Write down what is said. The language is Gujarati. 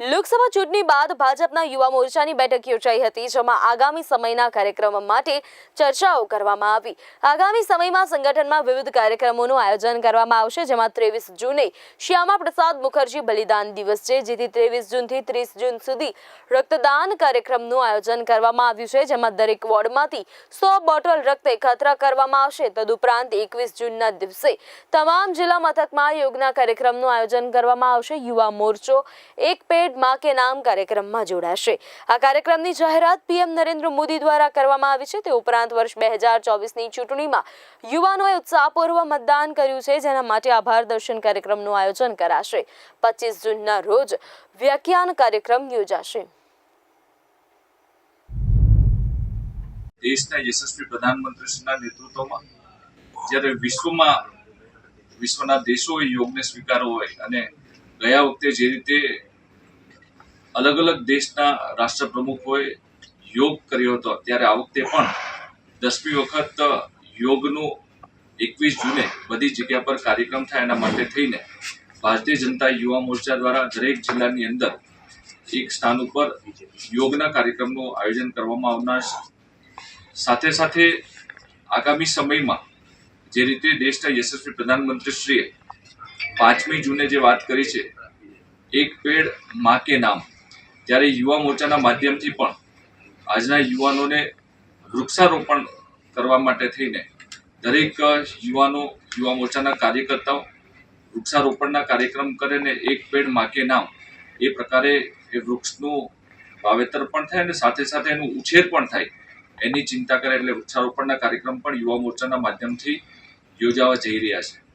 લોકસભા ચૂંટણી બાદ ભાજપના યુવા મોરચાની બેઠક યોજાઈ હતી, જેમાં આગામી સમયના કાર્યક્રમ માટે ચર્ચાઓ કરવામાં આવી. આગામી સમયમાં સંગઠનમાં વિવિધ કાર્યક્રમોનું આયોજન કરવામાં આવશે, જેમાં ત્રેવીસ જૂને શ્યામા પ્રસાદ મુખર્જી બલિદાન દિવસ છે, જેથી ત્રેવીસ જૂનથી ત્રીસ જૂન સુધી રક્તદાન કાર્યક્રમનું આયોજન કરવામાં આવ્યું છે, જેમાં દરેક વોર્ડમાંથી સો બોટલ રક્ત એકત્ર કરવામાં આવશે. તદુપરાંત એકવીસ જૂનના દિવસે તમામ જિલ્લા મથકમાં યોગના કાર્યક્રમનું આયોજન કરવામાં આવશે. યુવા મોરચો એક પેડ માં કે નામ કાર્યક્રમમાં જોડાશે. આ કાર્યક્રમની જાહેરાત પીએમ નરેન્દ્ર મોદી દ્વારા કરવામાં આવી છે. તે ઉપરાંત વર્ષ બે હજાર ચોવીસની ચૂંટણીમાં યુવાનોએ ઉત્સાહપૂર્વક મતદાન કર્યું છે, જેના માટે આભાર દર્શન કાર્યક્રમનું આયોજન કરાશે. પચીસ જૂનના રોજ વ્યાખ્યાન કાર્યક્રમ યોજાશે. દેશના યશસ્વી પ્રધાનમંત્રીશ્રીના નેતૃત્વમાં જ્યારે વિશ્વમાં વિશ્વના દેશોએ યોગને સ્વીકારવો હોય અને ગયા વખતે જે રીતે અલગ અલગ દેશના રાષ્ટ્ર પ્રમુખોએ યોગ કર્યો હતો. ત્યારે આ વખતે પણ દસમી વખત યોગનું એકવીસ જૂને બધી જગ્યા પર કાર્યક્રમ થાય એના માટે થઈને ભારતીય જનતા યુવા મોરચા દ્વારા દરેક જિલ્લાની અંદર એક સ્થાન ઉપર યોગના કાર્યક્રમનું આયોજન કરવામાં આવનાર સાથે સાથે આગામી સમયમાં જે રીતે દેશના યશસ્વી પ્રધાનમંત્રીશ્રીએ પાંચમી જૂને જે વાત કરી છે, એક પેડ મા કે નામ ત્યારે યુવા મોરચાના માધ્યમથી પણ આજના યુવાનોને વૃક્ષારોપણ કરવા માટે થઈને દરેક યુવાનો, યુવા મોરચાના કાર્યકર્તાઓ વૃક્ષારોપણના કાર્યક્રમ કરે ને એક પેડ માકે નામ, એ પ્રકારે એ વૃક્ષનું વાવેતર પણ થાય અને સાથે સાથે એનું ઉછેર પણ થાય. એની ચિંતા કરે એટલે વૃક્ષારોપણના કાર્યક્રમ પણ યુવા મોરચાના માધ્યમથી યોજાવા જઈ રહ્યા છે.